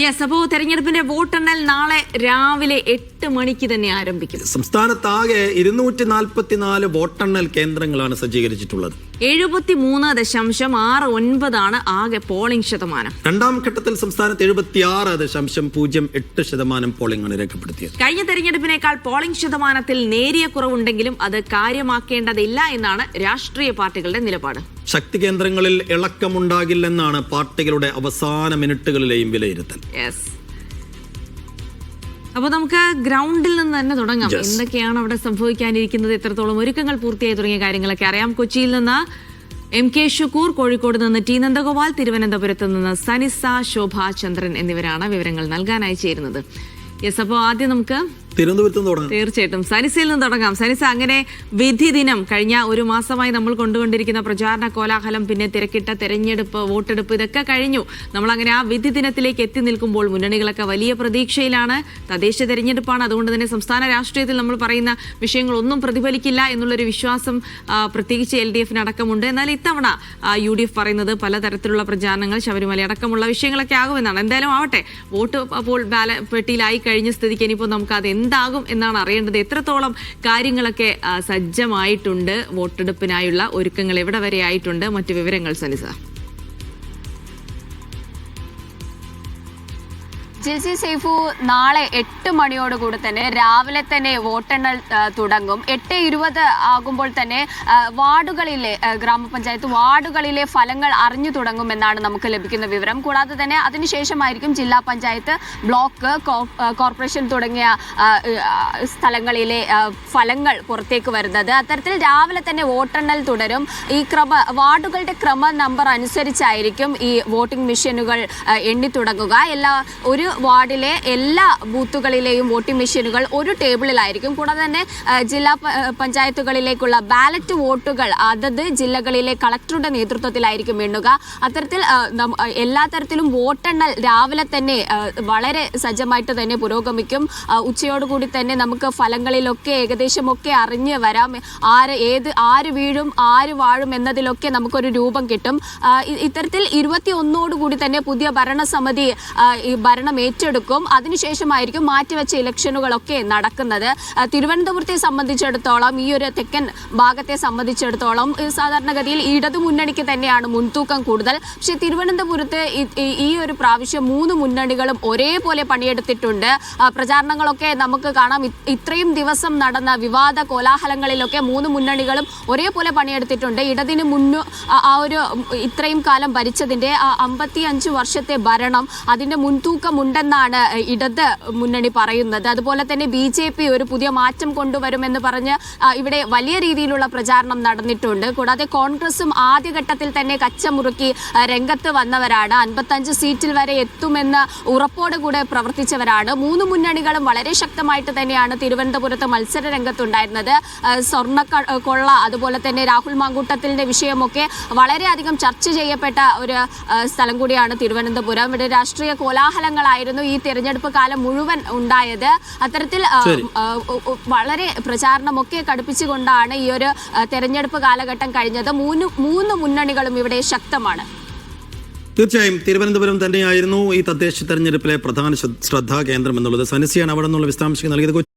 Yes അപ്പോ തെരഞ്ഞെടുപ്പിന്റെ വോട്ടെണ്ണൽ നാളെ രാവിലെ എട്ട് മണിക്ക് തന്നെ ആരംഭിക്കും. സംസ്ഥാനത്താകെ ഇരുന്നൂറ്റി നാൽപ്പത്തിനാല് വോട്ടെണ്ണൽ കേന്ദ്രങ്ങളാണ് സജ്ജീകരിച്ചിട്ടുള്ളത്. എഴുപത്തി മൂന്ന് ദശാംശം ആറ് ഒൻപതാണ് ആകെ പോളിംഗ് ശതമാനം. രണ്ടാം ഘട്ടത്തിൽ സംസ്ഥാനത്ത് എഴുപത്തിയാറ് ദശാംശം പൂജ്യം എട്ട് ശതമാനം പോളിംഗ് ആണ് രേഖപ്പെടുത്തിയത്. കഴിഞ്ഞ തെരഞ്ഞെടുപ്പിനേക്കാൾ പോളിംഗ് ശതമാനത്തിൽ നേരിയ കുറവുണ്ടെങ്കിലും അത് കാര്യമാക്കേണ്ടതില്ല എന്നാണ് രാഷ്ട്രീയ പാർട്ടികളുടെ നിലപാട്. ശക്തി കേന്ദ്രങ്ങളിൽ ഇളക്കമുണ്ടാകില്ലെന്നാണ് പാർട്ടികളുടെ അവസാന മിനിറ്റുകളിലെയും വിലയിരുത്തൽ. യെസ് അപ്പൊ നമുക്ക് ഗ്രൗണ്ടിൽ നിന്ന് തന്നെ തുടങ്ങാം. എന്തൊക്കെയാണ് അവിടെ സംഭവിക്കാനിരിക്കുന്നത്? എത്രത്തോളം ഒരുക്കങ്ങൾ പൂർത്തിയായി തുടങ്ങിയ കാര്യങ്ങളൊക്കെ അറിയാം. കൊച്ചിയിൽ നിന്ന് എം കെ ഷുക്കൂർ കോഴിക്കോട് നിന്ന് ടി നന്ദഗോപാൽ തിരുവനന്തപുരത്ത് നിന്ന് സനിസ ശോഭ ചന്ദ്രൻ എന്നിവരാണ് വിവരങ്ങൾ നൽകാനായി ചേരുന്നത്. യെസ് അപ്പോൾ ആദ്യം നമുക്ക് തുടങ്ങാം. തീർച്ചയായിട്ടും. സനിസയിൽ നിന്ന് തുടങ്ങാം. സനിസ അങ്ങനെ വിധി ദിനം കഴിഞ്ഞ ഒരു മാസമായി നമ്മൾ കൊണ്ടുകൊണ്ടിരിക്കുന്ന പ്രചാരണ കോലാഹലം പിന്നെ തിരക്കിട്ട തെരഞ്ഞെടുപ്പ് വോട്ടെടുപ്പ് ഇതൊക്കെ കഴിഞ്ഞു. നമ്മൾ അങ്ങനെ ആ വിധി ദിനത്തിലേക്ക് എത്തി നിൽക്കുമ്പോൾ മുന്നണികളൊക്കെ വലിയ പ്രതീക്ഷയിലാണ്. തദ്ദേശ തെരഞ്ഞെടുപ്പാണ്. അതുകൊണ്ട് തന്നെ സംസ്ഥാന രാഷ്ട്രീയത്തിൽ നമ്മൾ പറയുന്ന വിഷയങ്ങളൊന്നും പ്രതിഫലിക്കില്ല എന്നുള്ളൊരു വിശ്വാസം പ്രത്യേകിച്ച് എൽ ഡി എഫിന് അടക്കമുണ്ട്. എന്നാൽ ഇത്തവണ യു ഡി എഫ് പറയുന്നത് പലതരത്തിലുള്ള പ്രചാരണങ്ങൾ ശബരിമല അടക്കമുള്ള വിഷയങ്ങളൊക്കെ ആകുമെന്നാണ്. എന്തായാലും ആവട്ടെ വോട്ട് അപ്പോൾ ബാല പെട്ടിയിലായി കഴിഞ്ഞ സ്ഥിതിക്ക് ഇനിയിപ്പോൾ നമുക്ക് അത് എന്താകും എന്നാണ് അറിയേണ്ടത്. എത്രത്തോളം കാര്യങ്ങളൊക്കെ സജ്ജമായിട്ടുണ്ട് വോട്ടെടുപ്പിനായുള്ള ഒരുക്കങ്ങൾ എവിടെ വരെ ആയിട്ടുണ്ട്? മറ്റു വിവരങ്ങൾ സനിസ ജിൽസി സൈഫു നാളെ എട്ട് മണിയോടുകൂടി തന്നെ രാവിലെ തന്നെ വോട്ടെണ്ണൽ തുടങ്ങും. എട്ട് ഇരുപത് ആകുമ്പോൾ തന്നെ വാർഡുകളിലെ ഗ്രാമപഞ്ചായത്ത് വാർഡുകളിലെ ഫലങ്ങൾ അറിഞ്ഞു തുടങ്ങുമെന്നാണ് നമുക്ക് ലഭിക്കുന്ന വിവരം. കൂടാതെ തന്നെ അതിനുശേഷമായിരിക്കും ജില്ലാ പഞ്ചായത്ത് ബ്ലോക്ക് കോർപ്പറേഷൻ തുടങ്ങിയ സ്ഥലങ്ങളിലെ ഫലങ്ങൾ പുറത്തേക്ക് വരുന്നത്. അത്തരത്തിൽ രാവിലെ തന്നെ വോട്ടെണ്ണൽ തുടരും. ഈ ക്രമ വാർഡുകളുടെ ക്രമ നമ്പർ അനുസരിച്ചായിരിക്കും ഈ വോട്ടിംഗ് മെഷീനുകൾ എണ്ണി തുടങ്ങുക. എല്ലാ ഒരു വാർഡിലെ എല്ലാ ബൂത്തുകളിലെയും വോട്ടിംഗ് മെഷീനുകൾ ഒരു ടേബിളിലായിരിക്കും. കൂടാതെ തന്നെ ജില്ലാ പഞ്ചായത്തുകളിലേക്കുള്ള ബാലറ്റ് വോട്ടുകൾ അതത് ജില്ലകളിലെ കളക്ടറുടെ നേതൃത്വത്തിലായിരിക്കും എണ്ണുക. അത്തരത്തിൽ എല്ലാ തരത്തിലും വോട്ടെണ്ണൽ രാവിലെ തന്നെ വളരെ സജ്ജമായിട്ട് തന്നെ പുരോഗമിക്കും. ഉച്ചയോടുകൂടി തന്നെ നമുക്ക് ഫലങ്ങളിലൊക്കെ ഏകദേശം ഒക്കെ അറിഞ്ഞ് വരാം. ആര് ഏത് ആര് വീഴും ആര് വാഴും എന്നതിലൊക്കെ നമുക്കൊരു രൂപം കിട്ടും. ഇത്തരത്തിൽ ഇരുപത്തി ഒന്നോടുകൂടി തന്നെ പുതിയ ഭരണസമിതി ഈ ഭരണം ഏറ്റെടുക്കും. അതിനുശേഷമായിരിക്കും മാറ്റിവെച്ച ഇലക്ഷനുകളൊക്കെ നടക്കുന്നത്. തിരുവനന്തപുരത്തെ സംബന്ധിച്ചിടത്തോളം ഈ ഒരു തെക്കൻ ഭാഗത്തെ സംബന്ധിച്ചിടത്തോളം സാധാരണഗതിയിൽ ഇടതു മുന്നണിക്ക് തന്നെയാണ് മുൻതൂക്കം കൂടുതൽ. പക്ഷേ തിരുവനന്തപുരത്ത് ഈ- ഒരു പ്രാവശ്യം മൂന്ന് മുന്നണികളും ഒരേപോലെ പണിയെടുത്തിട്ടുണ്ട്. പ്രചാരണങ്ങളൊക്കെ നമുക്ക് കാണാം. ഇത്രയും ദിവസം നടന്ന വിവാദ കോലാഹലങ്ങളിലൊക്കെ മൂന്ന് മുന്നണികളും ഒരേപോലെ പണിയെടുത്തിട്ടുണ്ട്. ഇടതിന് മുന്നു ആ- ഒരു ഇത്രയും കാലം ഭരിച്ചതിന്റെ ആ അമ്പത്തി അഞ്ച് വർഷത്തെ ഭരണം അതിന്റെ അതിന്റെ മുൻതൂക്കമുണ്ടെന്നാണ് ഇടത് മുന്നണി പറയുന്നത്. അതുപോലെ തന്നെ ബി ജെ പി ഒരു പുതിയ മാറ്റം കൊണ്ടുവരുമെന്ന് പറഞ്ഞ് ഇവിടെ വലിയ രീതിയിലുള്ള പ്രചാരണം നടന്നിട്ടുണ്ട്. കൂടാതെ കോൺഗ്രസും ആദ്യഘട്ടത്തിൽ തന്നെ കച്ചമുറുക്കി രംഗത്ത് വന്നവരാണ്. അൻപത്തഞ്ച് സീറ്റിൽ വരെ എത്തുമെന്ന് ഉറപ്പോടുകൂടെ പ്രവർത്തിച്ചവരാണ്. മൂന്ന് മുന്നണികളും വളരെ ശക്തമായിട്ട് തന്നെയാണ് തിരുവനന്തപുരത്ത് മത്സര രംഗത്തുണ്ടായിരുന്നത്. സ്വർണ കൊള്ള അതുപോലെ തന്നെ രാഹുൽ മാങ്കൂട്ടത്തിന്റെ വിഷയമൊക്കെ വളരെയധികം ചർച്ച ചെയ്യപ്പെട്ട ഒരു സ്ഥലം കൂടിയാണ് തിരുവനന്തപുരം. ഇവിടെ രാഷ്ട്രീയ കോലാഹലങ്ങളായിരുന്നു ഈ തെരഞ്ഞെടുപ്പ് കാലം മുഴുവൻ ഉണ്ടായത്. അത്തരത്തിൽ വളരെ പ്രചാരണമൊക്കെ കടുപ്പിച്ചുകൊണ്ടാണ് ഈ ഒരു തെരഞ്ഞെടുപ്പ് കാലഘട്ടം കഴിഞ്ഞത്. മൂന്ന് മൂന്ന് മുന്നണികളും ഇവിടെ ശക്തമാണ്. തീർച്ചയായും തിരുവനന്തപുരം തന്നെയായിരുന്നു ഈ തദ്ദേശ തെരഞ്ഞെടുപ്പിലെ പ്രധാന ശ്രദ്ധ- ശ്രദ്ധാ കേന്ദ്രം എന്നുള്ളത് സനസിയാണ് അവിടെ നിന്നുള്ള വിശദാംശങ്ങൾ നൽകിയത്.